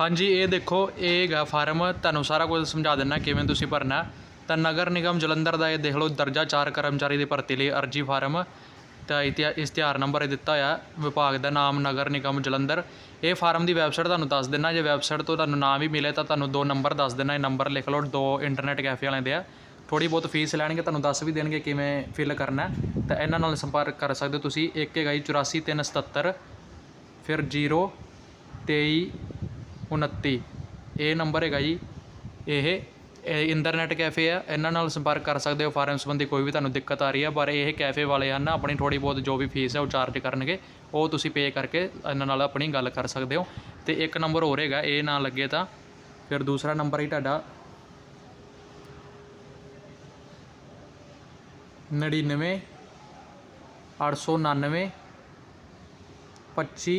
ਹਾਂਜੀ, ਇਹ ਦੇਖੋ, ਇਹ ਹੈਗਾ ਫਾਰਮ। ਤੁਹਾਨੂੰ ਸਾਰਾ ਕੁਝ ਸਮਝਾ ਦਿੰਨਾ ਕਿਵੇਂ ਤੁਸੀਂ ਭਰਨਾ। ਤਾਂ ਨਗਰ ਨਿਗਮ ਜਲੰਧਰ ਦਾ ਇਹ ਦੇਖ ਲਓ, ਦਰਜਾ 4 ਕਰਮਚਾਰੀ ਦੀ ਭਰਤੀ ਲਈ ਅਰਜੀ ਫਾਰਮ। ਤਾਂ ਇਤਿਹਾ, ਇਸ਼ਤਿਹਾਰ ਨੰਬਰ ਇਹ ਦਿੱਤਾ ਹੋਇਆ, ਵਿਭਾਗ ਦਾ ਨਾਮ ਨਗਰ ਨਿਗਮ ਜਲੰਧਰ। ਇਹ ਫਾਰਮ ਦੀ ਵੈਬਸਾਈਟ ਤੁਹਾਨੂੰ ਦੱਸ ਦਿੰਨਾ, ਜੇ ਵੈਬਸਾਈਟ ਤੋਂ ਤੁਹਾਨੂੰ ਨਾਮ ਵੀ ਮਿਲੇ ਤਾਂ ਤੁਹਾਨੂੰ ਦੋ ਨੰਬਰ ਦੱਸ ਦੇਣਾ ਇਹ ਨੰਬਰ ਲਿਖ ਲਓ, ਦੋ ਇੰਟਰਨੈਟ ਕੈਫੇ ਵਾਲਿਆਂ ਦੇ ਆ। ਥੋੜੀ ਬਹੁਤ ਫੀਸ ਲੈਣਗੇ, ਤੁਹਾਨੂੰ ਦੱਸ ਵੀ ਦੇਣਗੇ ਕਿਵੇਂ ਫਿਲ ਕਰਨਾ। ਤਾਂ ਇਹਨਾਂ ਨਾਲ ਸੰਪਰਕ ਕਰ ਸਕਦੇ ਹੋ ਤੁਸੀਂ। ਇੱਕ ਹੈਗਾ ਜੀ 84377 ਫਿਰ 0 23 29 ਇਹ ਨੰਬਰ ਹੈਗਾ ਜੀ। ਇਹ ਇਹ ਇੰਟਰਨੈਟ ਕੈਫੇ ਆ। ਇਹਨਾਂ ਨਾਲ ਸੰਪਰਕ ਕਰ ਸਕਦੇ ਹੋ ਫਾਰਮ ਸੰਬੰਧੀ ਕੋਈ ਵੀ ਤੁਹਾਨੂੰ ਦਿੱਕਤ ਆ ਰਹੀ ਹੈ ਪਰ ਇਹ ਕੈਫੇ ਵਾਲੇ ਹਨ, ਆਪਣੀ ਥੋੜੀ ਬਹੁਤ ਜੋ ਵੀ ਫੀਸ ਹੈ ਉਹ ਚਾਰਜ ਕਰਨਗੇ। ਉਹ ਤੁਸੀਂ ਪੇ ਕਰਕੇ ਇਹਨਾਂ ਨਾਲ ਆਪਣੀ ਗੱਲ ਕਰ ਸਕਦੇ ਹੋ। ਤੇ ਇੱਕ ਨੰਬਰ ਹੋਰ ਹੈਗਾ, ਇਹ ਨਾ ਲੱਗੇ ਤਾਂ। ਫਿਰ ਦੂਸਰਾ ਨੰਬਰ ਹੀ ਤੁਹਾਡਾ। 99 899 25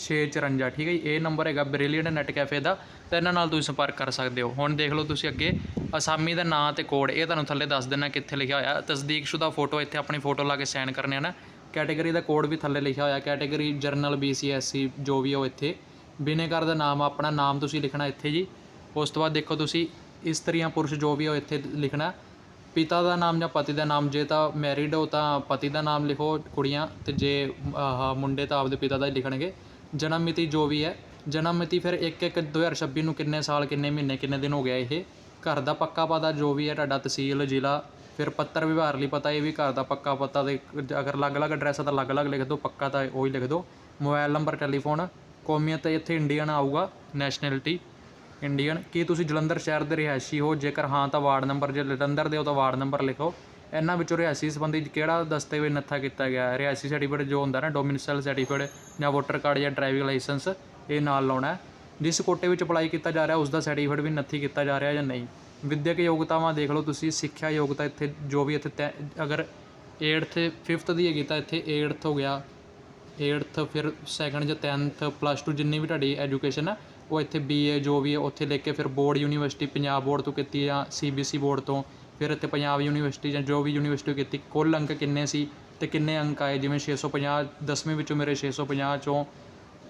654 ਠੀਕ ਹੈ ਜੀ? ਇਹ ਨੰਬਰ ਹੈਗਾ ਬ੍ਰਿਲੀਅੰਟ ਨੈਟ ਕੈਫੇ ਦਾ। ਤਾਂ ਇਹਨਾਂ ਨਾਲ ਤੁਸੀਂ ਸੰਪਰਕ ਕਰ ਸਕਦੇ ਹੋ। ਹੁਣ ਦੇਖ ਲਓ ਤੁਸੀਂ ਅੱਗੇ, ਅਸਾਮੀ ਦਾ ਨਾਂ ਤੇ ਕੋਡ ਇਹ ਤੁਹਾਨੂੰ ਥੱਲੇ ਦੱਸ ਦੇਣਾ ਕਿੱਥੇ ਲਿਖਿਆ ਹੋਇਆ। ਤਸਦੀਕਸ਼ੁਦਾ ਫੋਟੋ ਇੱਥੇ ਆਪਣੀ ਫੋਟੋ ਲਾ ਕੇ ਸਾਈਨ ਕਰਨੇ ਆ ਨਾ। ਕੈਟਾਗਰੀ ਦਾ ਕੋਡ ਵੀ ਥੱਲੇ ਲਿਖਿਆ ਹੋਇਆ। ਕੈਟਾਗਰੀ ਜਰਨਲ ਬੀਸੀਐਸਸੀ ਜੋ ਵੀ ਆ ਉਹ ਇੱਥੇ। ਬਿਨੇਕਾਰ ਦਾ ਨਾਮ, ਆਪਣਾ ਨਾਮ ਤੁਸੀਂ ਲਿਖਣਾ ਇੱਥੇ ਜੀ। ਉਸ ਤੋਂ ਬਾਅਦ ਦੇਖੋ ਤੁਸੀਂ ਇਸਤਰੀਆਂ ਪੁਰਸ਼ ਜੋ ਵੀ ਆ ਉਹ ਇੱਥੇ ਲਿਖਣਾ। ਪਿਤਾ ਦਾ ਨਾਮ ਜਾਂ ਪਤੀ ਦਾ ਨਾਮ, ਜੇ ਤਾਂ ਮੈਰਿਡ ਹੋ ਤਾਂ ਪਤੀ ਦਾ ਨਾਮ ਲਿਖੋ ਕੁੜੀਆਂ। ਤੇ ਜੇ ਮੁੰਡੇ ਤਾਂ ਆਪਦੇ ਪਿਤਾ ਦਾ ਹੀ ਲਿਖਣਗੇ। ਜਨਮ ਮਿਤੀ ਜੋ ਵੀ ਹੈ ਜਨਮ ਮਿਤੀ ਫਿਰ 1 1 2026 ਨੂੰ ਕਿੰਨੇ ਸਾਲ, ਕਿੰਨੇ ਮਹੀਨੇ, ਕਿੰਨੇ ਦਿਨ ਹੋ ਗਿਆ ਇਹ? ਘਰ ਦਾ ਪੱਕਾ ਪਤਾ ਜੋ ਵੀ ਹੈ, ਤੁਹਾਡਾ ਤਹਿਸੀਲ, ਜ਼ਿਲ੍ਹਾ, ਫਿਰ ਪੱਤਰ ਵਿਵਹਾਰ ਲਈ ਪਤਾ ਇਹ ਵੀ ਘਰ ਦਾ ਪੱਕਾ ਪਤਾ ਤੇ ਅਗਰ ਅਲੱਗ-ਅਲੱਗ ਐਡਰੈਸ ਆ ਤਾਂ ਅਲੱਗ-ਅਲੱਗ ਲਿਖ ਦਿਓ, ਪੱਕਾ ਤਾਂ ਉਹੀ ਲਿਖ ਦਿਓ। ਮੋਬਾਈਲ ਨੰਬਰ, ਟੈਲੀਫੋਨ, ਕੌਮੀਅਤ ਇੱਥੇ ਇੰਡੀਅਨ ਆਊਗਾ ਨੈਸ਼ਨੈਲਿਟੀ ਇੰਡੀਅਨ। ਕੀ ਤੁਸੀਂ ਜਲੰਧਰ ਸ਼ਹਿਰ ਦੇ ਰਿਹਾਇਸ਼ੀ ਹੋ? ਜੇਕਰ ਹਾਂ ਤਾਂ ਵਾਰਡ ਨੰਬਰ, ਜੇ ਜਲੰਧਰ ਦੇ ਹੋ ਤਾਂ ਵਾਰਡ ਨੰਬਰ ਲਿਖੋ। ਇਹਨਾਂ ਵਿੱਚੋਂ ਰਿਹਾਇਸ਼ੀ ਸੰਬੰਧੀ ਕਿਹੜਾ ਦਸਤਾਵੇਜ਼ ਨੱਥਾ ਕੀਤਾ ਗਿਆ? ਹੈ ਰਿਹਾਇਸ਼ੀ ਸਰਟੀਫਿਕੇਟ ਜੋ ਹੁੰਦਾ ਨਾ ਡੋਮਿਸਾਈਲ ਸਰਟੀਫਿਕੇਟ ਜਾਂ ਵੋਟਰ ਕਾਰਡ ਜਾਂ ਡਰਾਈਵਿੰਗ ਲਾਇਸੈਂਸ ਇਹ ਨਾਲ ਲਾਉਣਾ ਜਿਸ ਕੋਟੇ ਵਿੱਚ ਅਪਲਾਈ ਕੀਤਾ ਜਾ ਰਿਹਾ, ਉਸ ਦਾ ਸਰਟੀਫਿਕੇਟ ਵੀ ਨੱਥੀ ਕੀਤਾ ਜਾ ਰਿਹਾ ਜਾਂ ਨਹੀਂ? ਵਿਦਿਅਕ ਯੋਗਤਾਵਾਂ ਦੇਖ ਲਓ ਤੁਸੀਂ, ਸਿੱਖਿਆ ਯੋਗਤਾ ਇੱਥੇ, ਜੋ ਵੀ ਇੱਥੇ ਤੈ- ਅਗਰ 8th 5th ਦੀ ਹੈਗੀ ਤਾਂ ਇੱਥੇ 8th ਹੋ ਗਿਆ। 8th ਫਿਰ ਸੈਕੰਡ ਜਾਂ 10th ਪਲੱਸ 2 ਜਿੰਨੀ ਵੀ ਤੁਹਾਡੀ ਐਜੂਕੇਸ਼ਨ ਹੈ ਉਹ ਇੱਥੇ ਬੀਏ ਜੋ ਵੀ ਹੈ ਉੱਥੇ ਲੈ ਕੇ ਫਿਰ ਬੋਰਡ ਯੂਨੀਵਰਸਿਟੀ ਪੰਜਾਬ ਬੋਰਡ ਤੋਂ ਕੀਤੀ ਜਾਂ ਸੀਬੀਸੀ ਬੋਰਡ ਤੋਂ। ਫਿਰ ਇੱਥੇ ਪੰਜਾਬ ਯੂਨੀਵਰਸਿਟੀ ਜਾਂ ਜੋ ਵੀ ਯੂਨੀਵਰਸਿਟੀ ਕੀਤੀ, ਕੁੱਲ ਅੰਕ ਕਿੰਨੇ ਸੀ ਅਤੇ ਕਿੰਨੇ ਅੰਕ ਆਏ? ਜਿਵੇਂ 650 ਦਸਵੀਂ ਵਿੱਚੋਂ ਮੇਰੇ 650 ਚੋਂ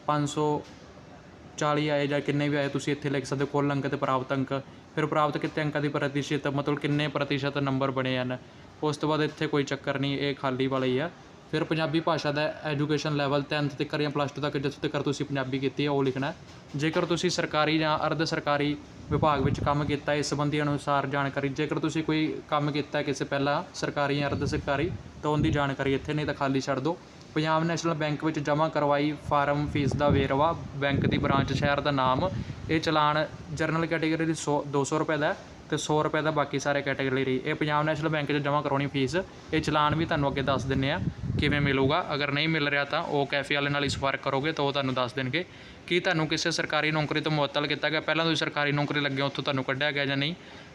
540 ਆਏ ਜਾਂ ਕਿੰਨੇ ਵੀ ਆਏ, ਤੁਸੀਂ ਇੱਥੇ ਲਿਖ ਸਕਦੇ ਹੋ ਕੁੱਲ ਅੰਕ ਅਤੇ ਪ੍ਰਾਪਤ ਅੰਕ। ਫਿਰ ਪ੍ਰਾਪਤ ਕੀਤੇ ਅੰਕਾਂ ਦੀ ਪ੍ਰਤੀਸ਼ਤ, ਮਤਲਬ ਕਿੰਨੇ ਪ੍ਰਤੀਸ਼ਤ ਨੰਬਰ ਬਣੇ ਹਨ? ਉਸ ਤੋਂ ਬਾਅਦ ਇੱਥੇ ਕੋਈ ਚੱਕਰ ਨਹੀਂ, ਇਹ ਖਾਲੀ ਵਾਲਾ ਹੀ ਆ। ਫਿਰ ਪੰਜਾਬੀ ਭਾਸ਼ਾ ਦਾ ਐਜੂਕੇਸ਼ਨ ਲੈਵਲ 10th ਤੱਕ ਜਾਂ ਪਲੱਸ 2 ਤੱਕ, ਜਿੱਥੋਂ ਤੱਕ ਤੁਸੀਂ ਪੰਜਾਬੀ ਕੀਤੀ ਹੈ ਉਹ ਲਿਖਣਾ ਜੇਕਰ ਤੁਸੀਂ ਸਰਕਾਰੀ ਜਾਂ ਅਰਧ ਸਰਕਾਰੀ ਵਿਭਾਗ ਵਿੱਚ ਕੰਮ ਕੀਤਾ, ਇਸ ਸੰਬੰਧੀ ਅਨੁਸਾਰ ਜਾਣਕਾਰੀ, ਜੇਕਰ ਤੁਸੀਂ ਕੋਈ ਕੰਮ ਕੀਤਾ ਕਿਸੇ ਪਹਿਲਾਂ ਸਰਕਾਰੀ ਜਾਂ ਅਰਧ ਸਰਕਾਰੀ, ਤਾਂ ਉਹਦੀ ਜਾਣਕਾਰੀ ਇੱਥੇ, ਨਹੀਂ ਤਾਂ ਖਾਲੀ ਛੱਡ ਦਿਓ। ਪੰਜਾਬ ਨੈਸ਼ਨਲ ਬੈਂਕ ਵਿੱਚ ਜਮ੍ਹਾਂ ਕਰਵਾਈ ਫਾਰਮ ਫੀਸ ਦਾ ਵੇਰਵਾ, ਬੈਂਕ ਦੀ ਬ੍ਰਾਂਚ, ਸ਼ਹਿਰ ਦਾ ਨਾਮ। ਇਹ ਚਲਾਨ ਜਰਨਲ ਕੈਟਾਗਰੀ ਦੀ 100 200 ਰੁਪਏ ਦਾ ਹੈ ਤੇ 100 ਰੁਪਏ ਦਾ ਬਾਕੀ ਸਾਰੇ ਕੈਟਾਗਰੀ ਲਈ ਇਹ ਪੰਜਾਬ ਨੈਸ਼ਨਲ ਬੈਂਕ 'ਚ ਜਮ੍ਹਾਂ ਕਰਾਉਣੀ ਫੀਸ। ਇਹ ਚਲਾਨ ਵੀ ਤੁਹਾਨੂੰ ਅੱਗੇ ਦੱਸ ਦਿੰਨੇ ਆ ਕਿਵੇਂ ਮਿਲੂਗਾ? ਅਗਰ ਨਹੀਂ ਮਿਲ ਰਿਹਾ ਤਾਂ ਉਹ ਕੈਫੇ ਵਾਲੇ ਨਾਲ ਹੀ ਸੰਪਰਕ ਕਰੋਗੇ ਤਾਂ ਉਹ ਤੁਹਾਨੂੰ ਦੱਸ ਦੇਣਗੇ ਕੀ ਤੁਹਾਨੂੰ ਕਿਸੇ ਸਰਕਾਰੀ ਨੌਕਰੀ ਤੋਂ ਮੁਅੱਤਲ ਕੀਤਾ ਗਿਆ। ਪਹਿਲਾਂ ਤੁਸੀਂ ਸਰਕਾਰੀ ਨੌਕਰੀ ਲੱਗੇ ਉੱਥੋਂ ਤੁਹਾਨੂੰ ਕੱਢਿਆ ਗਿਆ ਜਾਂ ਨਹੀਂ?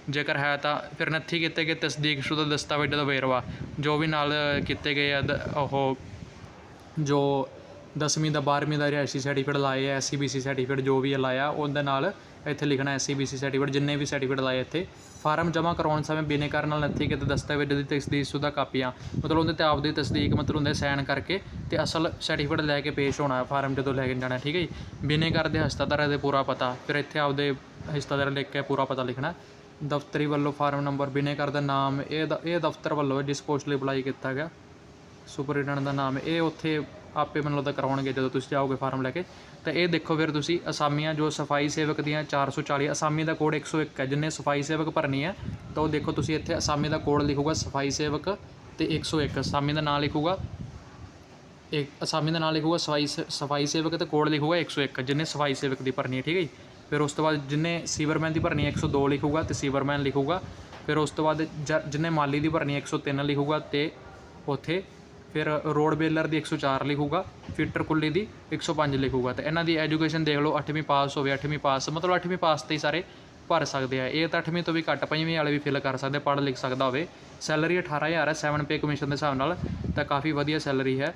ਜੇਕਰ ਹੈ ਤਾਂ ਫਿਰ ਨੱਥੀ ਕੀਤੇ ਗਏ ਤਸਦੀਕਸ਼ੁਦਾ ਦਸਤਾਵੇਜ਼ਾਂ ਦਾ ਵੇਰਵਾ, ਜੋ ਵੀ ਨਾਲ ਕੀਤੇ ਗਏ ਆ, ਦ- ਉਹ ਜੋ 10ਵੀਂ ਦਾ 12ਵੀਂ ਦਾ ਰਿਹਾਇਸ਼ੀ ਸਰਟੀਫਿਕੇਟ ਲਾਏ ਆ ਐਸਸੀਬੀਸੀ ਸਰਟੀਫਿਕੇਟ ਜੋ ਵੀ ਲਾਇਆ, ਉਹਦੇ ਨਾਲ ਇੱਥੇ ਲਿਖਣਾ ਐਸਸੀਬੀਸੀ ਸਰਟੀਫਿਕੇਟ ਜਿੰਨੇ ਵੀ ਸਰਟੀਫਿਕੇਟ ਲਾਏ ਇੱਥੇ। ਫਾਰਮ ਜਮ੍ਹਾਂ ਕਰਾਉਣ ਸਮੇਂ ਬਿਨੇਕਾਰ ਨਾਲ ਨੱਥੀ ਕਿਤੇ ਦਸਤਾਵੇਜ਼ ਦੀ ਤਸਦੀਕਸ਼ੁਦਾ ਕਾਪੀਆਂ, ਮਤਲਬ ਉਹਦੇ ਤੇ ਆਪਦੀ ਤਸਦੀਕ ਮਤਲਬ ਉਹਦੇ ਸਾਈਨ ਕਰਕੇ ਤੇ ਅਸਲ ਸਰਟੀਫਿਕੇਟ ਲੈ ਕੇ ਪੇਸ਼ ਹੋਣਾ ਫਾਰਮ ਜਦੋਂ ਲੈ ਕੇ ਜਾਣਾ ਠੀਕ ਹੈ ਜੀ? ਬਿਨੇਕਾਰ ਦੇ ਹਸਤਾਦਾਰ ਦੇ ਪੂਰਾ ਪਤਾ, ਫਿਰ ਇੱਥੇ ਆਪਦੇ ਹਸਤਾਦਾਰ ਲਿਖ ਕੇ ਪੂਰਾ ਪਤਾ ਲਿਖਣਾ ਦਫ਼ਤਰੀ ਵੱਲੋਂ ਫਾਰਮ ਨੰਬਰ, ਬਿਨੇਕਾਰ ਦਾ ਨਾਮ, ਇਹ ਦ- ਇਹ ਦਫ਼ਤਰ ਵੱਲੋਂ ਜਿਸ ਪੋਸਟ ਲਈ ਅਪਲਾਈ ਕੀਤਾ ਗਿਆ। ਸੁਪਰਡੈਂਟ ਦਾ ਨਾਮ, ਇਹ ਉੱਥੇ ਆਪੇ ਮੈਨੂੰ ਲੱਗਦਾ ਕਰਾਉਣਗੇ ਜਦੋਂ ਤੁਸੀਂ ਜਾਓਗੇ ਫਾਰਮ ਲੈ ਕੇ। ਤਾਂ ਇਹ ਦੇਖੋ ਫਿਰ ਤੁਸੀਂ ਅਸਾਮੀਆਂ ਜੋ ਸਫ਼ਾਈ ਸੇਵਕ ਦੀਆਂ 440 ਅਸਾਮੀ ਦਾ ਕੋਡ 101 ਹੈ, ਜਿੰਨੇ ਸਫ਼ਾਈ ਸੇਵਕ ਭਰਨੀ ਹੈ ਤਾਂ ਉਹ ਦੇਖੋ ਤੁਸੀਂ ਇੱਥੇ ਅਸਾਮੀ ਦਾ ਕੋਡ ਲਿਖੂਗਾ ਸਫ਼ਾਈ ਸੇਵਕ ਤੇ 101 ਅਸਾਮੀ ਦਾ ਨਾਮ ਲਿਖੂਗਾ, ਇੱਕ ਅਸਾਮੀ ਦਾ ਨਾਮ ਲਿਖੂਗਾ ਸਫ਼ਾਈ ਸਫ਼ਾਈ ਸੇਵਕ ਤੇ ਕੋਡ ਲਿਖੂਗਾ 101 ਜਿੰਨੇ ਸਫ਼ਾਈ ਸੇਵਕ ਦੀ ਭਰਨੀ ਹੈ, ਠੀਕ ਹੈ ਜੀ। ਫਿਰ ਉਸ ਤੋਂ ਬਾਅਦ ਜਿੰਨੇ ਸੀਵਰਮੈਨ ਦੀ ਭਰਨੀ ਹੈ 102 ਲਿਖੂਗਾ ਤੇ ਸੀਵਰਮੈਨ ਲਿਖੂਗਾ। ਫਿਰ ਉਸ ਤੋਂ ਬਾਅਦ ਜ- ਜਿੰਨੇ ਮਾਲੀ ਦੀ ਭਰਨੀ ਹੈ 103 ਲਿਖੂਗਾ ਤੇ ਉੱਥੇ ਫਿਰ ਰੋਡ ਬੇਲਰ ਦੀ 104 ਲਿਖੂਗਾ, ਫਿਟਰ ਕੁੱਲੀ ਦੀ 105 ਲਿਖੂਗਾ। ਤੇ ਇਹਨਾਂ ਦੀ ਐਜੂਕੇਸ਼ਨ ਦੇਖ ਲਓ 8ਵੀਂ ਪਾਸ ਹੋਵੇ 8ਵੀਂ ਪਾਸ, ਮਤਲਬ 8ਵੀਂ ਪਾਸ ਤੇ ਹੀ ਸਾਰੇ ਭਰ ਸਕਦੇ ਆ। ਇਹ ਤਾਂ 8ਵੀਂ ਤੋਂ ਵੀ ਘੱਟ 5ਵੀਂ ਵਾਲੇ ਵੀ ਫਿਲ ਕਰ ਸਕਦੇ, ਪੜ੍ਹ ਲਿਖ ਸਕਦਾ ਹੋਵੇ। ਸੈਲਰੀ 18000 ਹੈ 7 ਪੇ ਕਮਿਸ਼ਨ ਦੇ ਹਿਸਾਬ ਨਾਲ ਤਾਂ ਕਾਫੀ ਵਧੀਆ ਸੈਲਰੀ ਹੈ।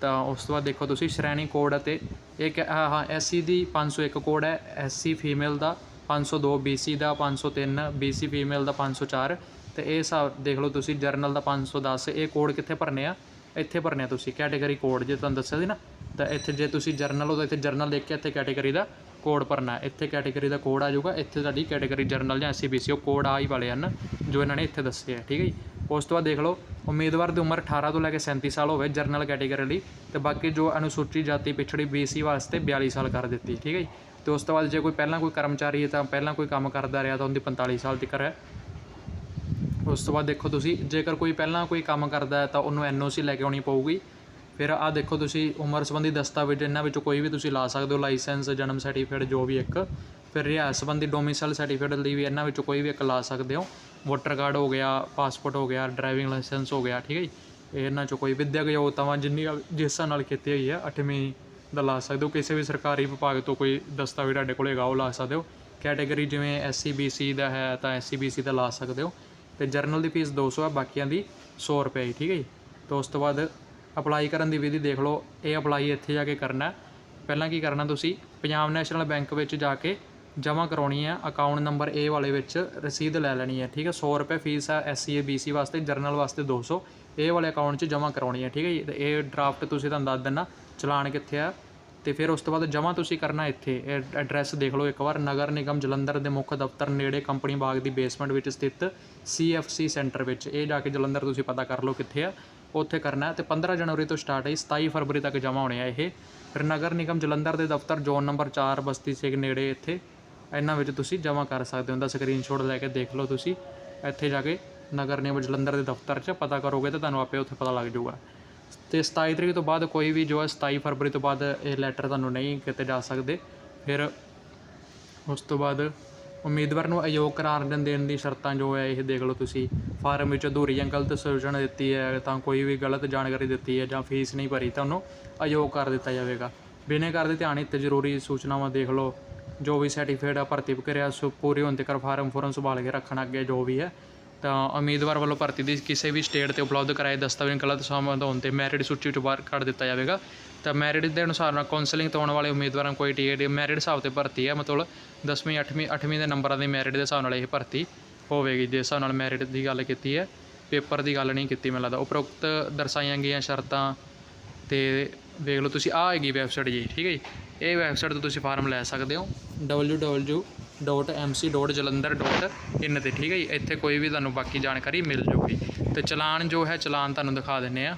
ਤਾਂ ਉਸ ਤੋਂ ਬਾਅਦ ਦੇਖੋ ਤੁਸੀਂ, ਸ਼੍ਰੇਣੀ ਕੋਡ ਅਤੇ ਇੱਕ ਹਾਂ ਹਾਂ ਐਸਸੀ ਦੀ 501 ਕੋਡ ਹੈ ਐਸਸੀ ਫੀਮੇਲ ਦਾ 502 BC ਦਾ 503 BC ਫੀਮੇਲ ਦਾ 504 ਤੇ ਇਹ ਹਿਸਾਬ ਦੇਖ ਲਓ ਤੁਸੀਂ ਜਰਨਲ ਦਾ 510 ਇਹ ਕੋਡ ਕਿੱਥੇ ਭਰਨੇ ਆ? ਇੱਥੇ ਭਰਨੇ ਆ ਤੁਸੀਂ ਕੈਟਾਗਰੀ ਕੋਡ ਜੇ ਤੁਹਾਨੂੰ ਦੱਸਿਆ ਸੀ ਨਾ, ਤਾਂ ਇੱਥੇ ਜੇ ਤੁਸੀਂ ਜਰਨਲ ਹੋ ਤਾਂ ਇੱਥੇ ਜਰਨਲ ਲਿਖ ਕੇ ਇੱਥੇ ਕੈਟਾਗਰੀ ਦਾ ਕੋਡ ਭਰਨਾ ਇੱਥੇ ਕੈਟਾਗਰੀ ਦਾ ਕੋਡ ਆ ਜਾਊਗਾ, ਇੱਥੇ ਤੁਹਾਡੀ ਕੈਟਾਗਰੀ ਜਰਨਲ ਜਾਂ ਐਸਸੀਬੀਸੀ ਉਹ ਕੋਡ ਆ ਹੀ ਵਾਲੇ ਹਨ ਜੋ ਇਹਨਾਂ ਨੇ ਇੱਥੇ ਦੱਸੇ ਆ, ਠੀਕ ਹੈ ਜੀ? ਉਸ ਤੋਂ ਬਾਅਦ ਦੇਖ ਲਓ, ਉਮੀਦਵਾਰ ਦੀ ਉਮਰ 18 ਤੋਂ ਲੈ ਕੇ 37 ਸਾਲ ਹੋਵੇ ਜਰਨਲ ਕੈਟਾਗਰੀ ਲਈ, ਤੇ ਬਾਕੀ ਜੋ ਅਨੁਸੂਚਿਤ ਜਾਤੀ ਪਿਛੜੀ BC ਵਾਸਤੇ 42 ਸਾਲ ਕਰ ਦਿੱਤੀ, ਠੀਕ ਹੈ ਜੀ? ਤੇ ਉਸ ਤੋਂ ਬਾਅਦ ਜੇ ਕੋਈ ਪਹਿਲਾਂ ਕੋਈ ਕਰਮਚਾਰੀ ਹੈ ਤਾਂ ਪਹਿਲਾਂ ਕੋਈ ਕੰਮ ਕਰਦਾ ਰਿਹਾ ਤਾਂ ਉਹਦੀ 45 ਸਾਲ ਤੱਕ ਹੈ। ਉਸ ਤੋਂ ਬਾਅਦ ਦੇਖੋ ਤੁਸੀਂ, ਜੇਕਰ ਕੋਈ ਪਹਿਲਾਂ ਕੋਈ ਕੰਮ ਕਰਦਾ ਹੈ ਤਾਂ ਉਹਨੂੰ ਐਨਓਸੀ ਲੈ ਕੇ ਆਉਣੀ ਪਊਗੀ। ਫਿਰ ਆਹ ਦੇਖੋ ਤੁਸੀਂ ਉਮਰ ਸੰਬੰਧੀ ਦਸਤਾਵੇਜ਼ ਇਹਨਾਂ ਵਿੱਚੋਂ ਕੋਈ ਵੀ ਤੁਸੀਂ ਲਾ ਸਕਦੇ ਹੋ, ਲਾਇਸੈਂਸ, ਜਨਮ ਸਰਟੀਫਿਕੇਟ, ਜੋ ਵੀ ਇੱਕ। ਫਿਰ ਰਿਹਾਇਸ਼ ਸੰਬੰਧੀ ਡੋਮਿਸਾਈਲ ਸਰਟੀਫਿਕੇਟ ਲਈ ਵੀ ਇਹਨਾਂ ਵਿੱਚੋਂ ਕੋਈ ਵੀ ਇੱਕ ਲਾ ਸਕਦੇ ਹੋ। ਵੋਟਰ ਕਾਰਡ ਹੋ ਗਿਆ ਪਾਸਪੋਰਟ ਹੋ ਗਿਆ ਡਰਾਈਵਿੰਗ ਲਾਇਸੈਂਸ ਹੋ ਗਿਆ, ਠੀਕ ਹੈ ਜੀ। ਇਹਨਾਂ ਚੋਂ ਕੋਈ ਵਿਦਿਅਕ ਯੋਗਤਾਵਾਂ ਜਿੰਨੀ ਜਿਸ ਹਿਸਾਬ ਨਾਲ ਕੀਤੀ ਹੋਈ ਹੈ, ਅੱਠਵੀਂ ਦਾ ਲਾ ਸਕਦੇ ਹੋ। ਕਿਸੇ ਵੀ ਸਰਕਾਰੀ ਵਿਭਾਗ ਤੋਂ ਕੋਈ ਦਸਤਾਵੇਜ਼ ਤੁਹਾਡੇ ਕੋਲ ਹੈਗਾ, ਉਹ ਲਾ ਸਕਦੇ ਹੋ। ਕੈਟਾਗਰੀ ਜਿਵੇਂ ਐਸਸੀ ਬੀਸੀ ਦਾ ਹੈ ਤਾਂ ਐਸਸੀ ਬੀਸੀ ਦਾ ਲਾ ਸਕਦੇ ਹੋ। ਤੇ ਜਰਨਲ ਦੀ ਫੀਸ 200 ਹੈ ਬਾਕੀਆਂ ਦੀ 100 ਰੁਪਏ ਹੈ ਠੀਕ ਹੈ ਜੀ। ਤੇ ਉਸ ਤੋਂ ਬਾਅਦ ਅਪਲਾਈ ਕਰਨ ਦੀ ਵਿਧੀ ਦੇਖ ਲਓ, ਇਹ ਅਪਲਾਈ ਇੱਥੇ ਜਾ ਕੇ ਕਰਨਾ ਪਹਿਲਾਂ ਕੀ ਕਰਨਾ ਤੁਸੀਂ, ਪੰਜਾਬ ਨੈਸ਼ਨਲ ਬੈਂਕ ਵਿੱਚ ਜਾ ਕੇ ਜਮ੍ਹਾਂ ਕਰਾਉਣੀ ਹੈ ਅਕਾਊਂਟ ਨੰਬਰ A ਵਾਲੇ ਵਿੱਚ ਰਸੀਦ ਲੈ ਲੈਣੀ ਹੈ, ਠੀਕ ਹੈ। 100 ਰੁਪਏ ਫੀਸ ਹੈ ਐਸਸੀ ਏ ਬੀਸੀ ਵਾਸਤੇ, ਜਰਨਲ ਵਾਸਤੇ 200 ਇਹ ਵਾਲੇ ਅਕਾਊਂਟ 'ਚ ਜਮ੍ਹਾਂ ਕਰਾਉਣੀ ਹੈ, ਠੀਕ ਹੈ ਜੀ। ਤੇ ਇਹ ਡਰਾਫਟ ਤੁਸੀਂ ਤੁਹਾਨੂੰ ਦੱਸ ਦਿੰਨਾ, ਚਲਾਨ ਕਿੱਥੇ ਆ ਤੇ ਫਿਰ ਉਸ ਤੋਂ ਬਾਅਦ ਜਮ੍ਹਾਂ ਤੁਸੀਂ ਕਰਨਾ ਇੱਥੇ। ਇਹ ਐਡਰੈਸ ਦੇਖ ਲਓ ਇੱਕ ਵਾਰ, ਨਗਰ ਨਿਗਮ ਜਲੰਧਰ ਦੇ ਮੁੱਖ ਦਫ਼ਤਰ ਨੇੜੇ ਕੰਪਨੀ ਬਾਗ ਦੀ ਬੇਸਮੈਂਟ ਵਿੱਚ ਸਥਿਤ CFC ਸੈਂਟਰ ਵਿੱਚ। ਇਹ ਜਾ ਕੇ ਜਲੰਧਰ ਤੁਸੀਂ ਪਤਾ ਕਰ ਲਓ ਕਿੱਥੇ ਆ। ਉੱਥੇ ਕਰਨਾ ਹੈ ਤੇ 15 ਜਨਵਰੀ ਤੋਂ ਸਟਾਰਟ ਹੈ 27 ਫਰਵਰੀ ਤੱਕ ਜਮ੍ਹਾਂ ਹੋਣੇ ਆ ਇਹ। ਫਿਰ ਨਗਰ ਨਿਗਮ ਜਲੰਧਰ ਦੇ ਦਫ਼ਤਰ ਜ਼ੋਨ ਨੰਬਰ 4 ਬਸਤੀ ਸਿੰਘ ਨੇੜੇ ਇੱਥੇ। ਇਹਨਾਂ ਵਿੱਚ ਤੁਸੀਂ ਜਮ੍ਹਾਂ ਕਰ ਸਕਦੇ ਹੋ। ਦਾ ਸਕਰੀਨਸ਼ਾਟ ਲੈ ਕੇ ਦੇਖ ਲਓ ਤੁਸੀਂ। ਇੱਥੇ ਜਾ ਕੇ ਨਗਰ ਨਿਗਮ ਜਲੰਧਰ ਦੇ ਦਫ਼ਤਰ 'ਚ ਪਤਾ ਕਰੋਗੇ ਤਾਂ ਤੁਹਾਨੂੰ ਆਪੇ ਉੱਥੇ ਪਤਾ ਲੱਗ ਜਾਊਗਾ। ਅਤੇ ਸਤਾਈ ਤਰੀਕ ਤੋਂ ਬਾਅਦ ਕੋਈ ਵੀ ਜੋ ਹੈ 27 ਫਰਵਰੀ ਤੋਂ ਬਾਅਦ ਇਹ ਲੈਟਰ ਤੁਹਾਨੂੰ ਨਹੀਂ ਕਿਤੇ ਜਾ ਸਕਦੇ। ਫਿਰ ਉਸ ਤੋਂ ਬਾਅਦ ਉਮੀਦਵਾਰ ਨੂੰ ਅਯੋਗ ਕਰਾਰ ਦੇਣ ਦੀ ਸ਼ਰਤਾਂ ਜੋ ਹੈ ਇਹ ਦੇਖ ਲਓ ਤੁਸੀਂ। ਫਾਰਮ ਵਿੱਚ ਅਧੂਰੀ ਜਾਂ ਗਲਤ ਸੂਚਨਾ ਦਿੱਤੀ ਹੈ ਤਾਂ ਕੋਈ ਵੀ ਗਲਤ ਜਾਣਕਾਰੀ ਦਿੱਤੀ ਹੈ ਜਾਂ ਫੀਸ ਨਹੀਂ ਭਰੀ ਤਾਂ ਉਹਨੂੰ ਅਯੋਗ ਕਰ ਦਿੱਤਾ ਜਾਵੇਗਾ। ਬਿਨਾਂ ਕਰ ਦੇ ਧਿਆਨ ਇੱਥੇ ਜ਼ਰੂਰੀ ਸੂਚਨਾਵਾਂ ਦੇਖ ਲਓ। ਜੋ ਵੀ ਸਰਟੀਫਿਕੇਟ ਆ, ਭਰਤੀ ਪ੍ਰਕਿਰਿਆ, ਸੁ ਪੂਰੀ ਹੋਣ ਤੱਕ ਫਾਰਮ ਫੋਰਮ ਸੰਭਾਲ ਕੇ ਰੱਖਣਾ ਅੱਗੇ ਜੋ ਵੀ ਹੈ। ਤਾਂ ਉਮੀਦਵਾਰ ਵੱਲੋਂ ਭਰਤੀ ਦੀ ਕਿਸੇ ਵੀ ਸਟੇਟ ਤੇ ਉਪਲਬਧ ਕਰਾਏ ਦਸਤਾਵੇਜ਼ ਗਲਤ ਸਮਾਂ ਹੋਣ ਤੇ ਮੈਰਿਟ ਸੂਚੀ ਵਿੱਚੋਂ ਬਾਹਰ ਕੱਢ ਦਿੱਤਾ ਜਾਵੇਗਾ। ਤਾਂ ਮੈਰਿਟ ਦੇ ਅਨੁਸਾਰ ਨਾਲ ਕਾਉਂਸਲਿੰਗ ਤੋਂ ਆਉਣ ਵਾਲੇ ਉਮੀਦਵਾਰਾਂ ਨੂੰ ਕੋਈ ਟੀਏਡੀ ਮੈਰਿਟ ਹਿਸਾਬ ਤੇ ਭਰਤੀ ਹੈ। ਮਤਲਬ 10ਵੀਂ 8ਵੀਂ 8ਵੀਂ ਦੇ ਨੰਬਰਾਂ ਦੀ ਮੈਰਿਟ ਦੇ ਹਿਸਾਬ ਨਾਲ ਇਹ ਭਰਤੀ ਹੋਵੇਗੀ। ਜਿਸ ਹਿਸਾਬ ਨਾਲ ਮੈਰਿਟ ਦੀ ਗੱਲ ਕੀਤੀ ਹੈ, ਪੇਪਰ ਦੀ ਗੱਲ ਨਹੀਂ ਕੀਤੀ ਮੈਨੂੰ ਲੱਗਦਾ। ਉਪਰੋਕਤ ਦਰਸਾਈਆਂ ਗਈਆਂ ਸ਼ਰਤਾਂ ਤੇ ਵੇਖ ਲਓ ਤੁਸੀਂ। ਆ ਹੈਗੀ ਵੈਬਸਾਈਟ ਜੀ, ਠੀਕ ਹੈ ਜੀ। ਇਹ ਵੈਬਸਾਈਟ ਤੋਂ ਤੁਸੀਂ ਫਾਰਮ ਲੈ ਸਕਦੇ ਹੋ। www.mc.jalandhar.in ਤੇ ਠੀਕ ਹੈ ਜੀ, ਇੱਥੇ ਕੋਈ ਵੀ ਤੁਹਾਨੂੰ ਬਾਕੀ ਜਾਣਕਾਰੀ ਮਿਲ ਜਾਊਗੀ ਤੇ ਚਲਾਨ ਜੋ ਹੈ, ਚਲਾਨ ਤੁਹਾਨੂੰ ਦਿਖਾ ਦਿੰਨੇ ਆ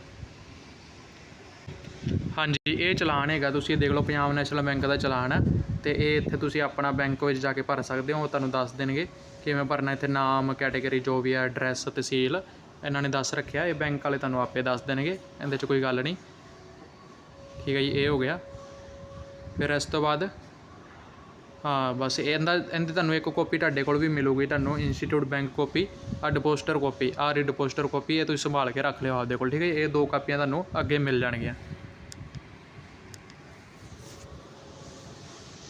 ਹਾਂਜੀ, ਇਹ ਚਲਾਨ ਹੈਗਾ, ਤੁਸੀਂ ਦੇਖ ਲਓ, ਪੰਜਾਬ ਨੈਸ਼ਨਲ ਬੈਂਕ ਦਾ ਚਲਾਨ ਹੈ। ਤੇ ਇਹ ਇੱਥੇ ਤੁਸੀਂ ਆਪਣਾ ਬੈਂਕ ਵਿੱਚ ਜਾ ਕੇ ਭਰ ਸਕਦੇ ਹੋ, ਉਹ ਤੁਹਾਨੂੰ ਦੱਸ ਦੇਣਗੇ ਕਿਵੇਂ ਭਰਨਾ ਇੱਥੇ ਨਾਮ ਕੈਟਾਗਰੀ ਜੋ ਵੀ ਹੈ ਐਡਰੈਸ ਤਹਿਸੀਲ, ਇਹਨਾਂ ਨੇ ਦੱਸ ਰੱਖਿਆ, ਇਹ ਬੈਂਕ ਵਾਲੇ ਤੁਹਾਨੂੰ ਆਪੇ ਦੱਸ ਦੇਣਗੇ, ਇਹਦੇ 'ਚ ਕੋਈ ਗੱਲ ਨਹੀਂ। ਠੀਕ ਹੈ ਜੀ, ਇਹ ਹੋ ਗਿਆ। ਫਿਰ ਇਸ ਤੋਂ ਬਾਅਦ ਹਾਂ, ਬਸ ਇਹਦਾ, ਇਹਦੀ ਤੁਹਾਨੂੰ ਇੱਕ ਕਾਪੀ ਤੁਹਾਡੇ ਕੋਲ ਵੀ ਮਿਲੂਗੀ, ਤੁਹਾਨੂੰ ਇੰਸਟੀਚਿਊਟ ਬੈਂਕ ਕਾਪੀ ਆ ਡਿਪੋਜ਼ਿਟਰ ਕਾਪੀ ਆ ਰੀ ਡਿਪੋਜ਼ਿਟਰ ਕਾਪੀ ਇਹ ਤੁਸੀਂ ਸੰਭਾਲ ਕੇ ਰੱਖ ਲਿਓ ਆਪਦੇ ਕੋਲ, ਠੀਕ ਹੈ ਇਹ ਦੋ ਕਾਪੀਆਂ ਤੁਹਾਨੂੰ ਅੱਗੇ ਮਿਲ ਜਾਣਗੀਆਂ।